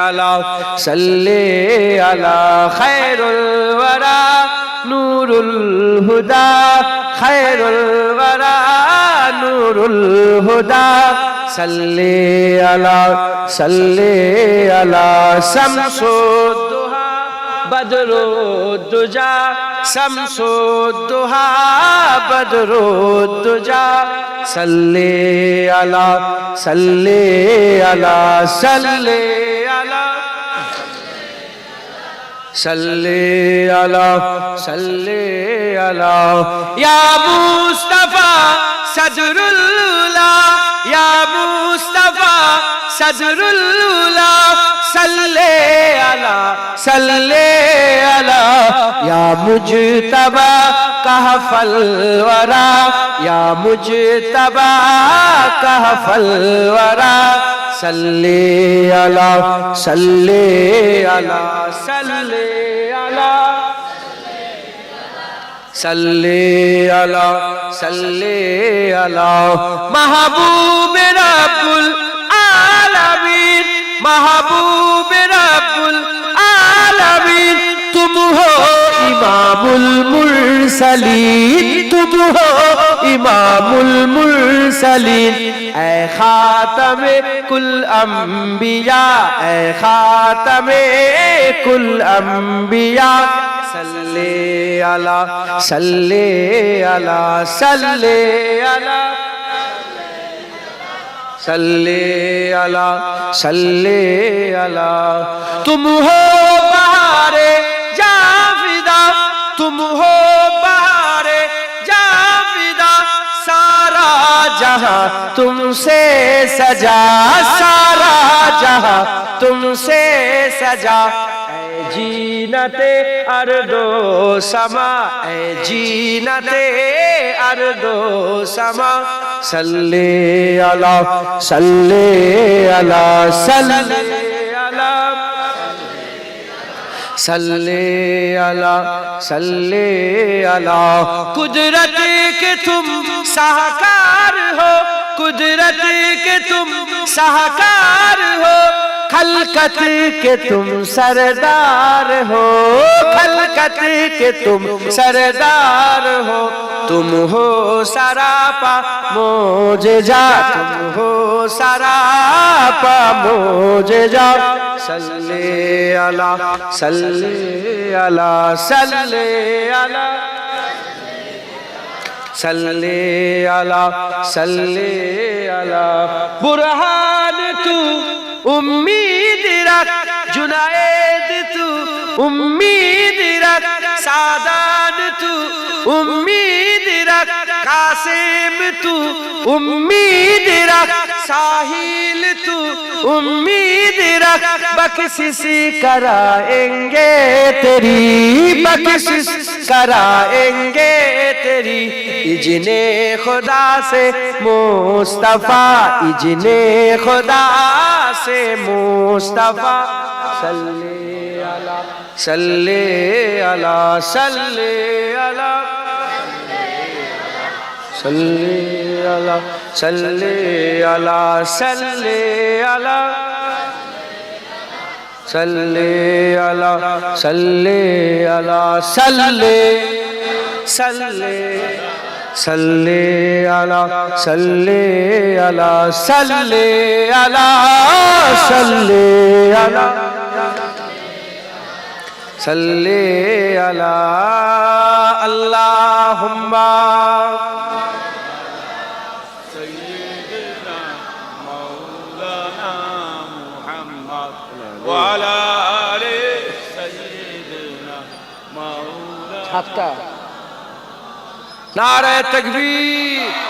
আলা সাল্লি আলা খায়রুল ওয়ারা নূরুল হুদা খায়রুল ওয়ারা নূরুল হুদা সাল্লি আলা সাল্লি আলা শামসুদ্দুহা বদরুদ্দুজা শামসুদ্দুহা বদরুদ্দুজা সাল্লি আলা সাল্লি আলা সাল্লি আলা صلی علی صلی صلی اللہ صلی اللہ یا مصطفیٰ صدر اللہ یا مصطفیٰ صدر اللہ صلی اللہ صلی اللہ یا مجتبہ کہف الورا یا مجتبہ کہف الورا صلی علی صلی علی صلی علی صلی علی صلی علی محبوب رب العالمین محبوب رب العالمین تم ہو امام المرسلین تم ہو ইমামুল মুরসালিন। এ খাতামে কুল আম্বিয়া, এ খাতামে কুল আম্বিয়া। সাল্লে আলা সাল্লে আলা সাল্লে আলা। सल्ले अला सल्ले अला तुम हो जहां तुमसे सजा सारा जहां तुमसे सजा ऐ जीनते अर्दो समा ऐ जीनते अर्दो समा सल्ले अला सल्ले अला सल्ले अला सल्ले अला सल्ले अला कुदरत के तुम साहकार हो, कुदरत के तुम साहकार हो, खलकत के तुम सरदार हो, खलकत के तुम सरदार हो, तुम हो सरापा मोजे जा तुम हो सरापा मोजे जा सल्ले अला सल्ले अला सल्ले अला। सल्ले अला सल्ले अला बुरहान तू उम्मीद रख जुनायद तू उम्मीद रख सादान तू उम्मीद रख कासिम तू उम्मीद रख ساحل تو امید رکھ بکسسی کرائیں گے تیری بکسس کرائیں گے تیری۔ اجنے خدا سے مصطفیٰ اجنے خدا سے مصطفیٰ۔ صلی اللہ صلی اللہ صلی اللہ۔ صلی اللہ صلی اللہ صلی اللہ صلی اللہ صلی اللہ صلی صلی صلی اللہ صلی اللہ صلی اللہ صلی اللہ صلی اللہ اللهم সাতটা নারায় তকবীর।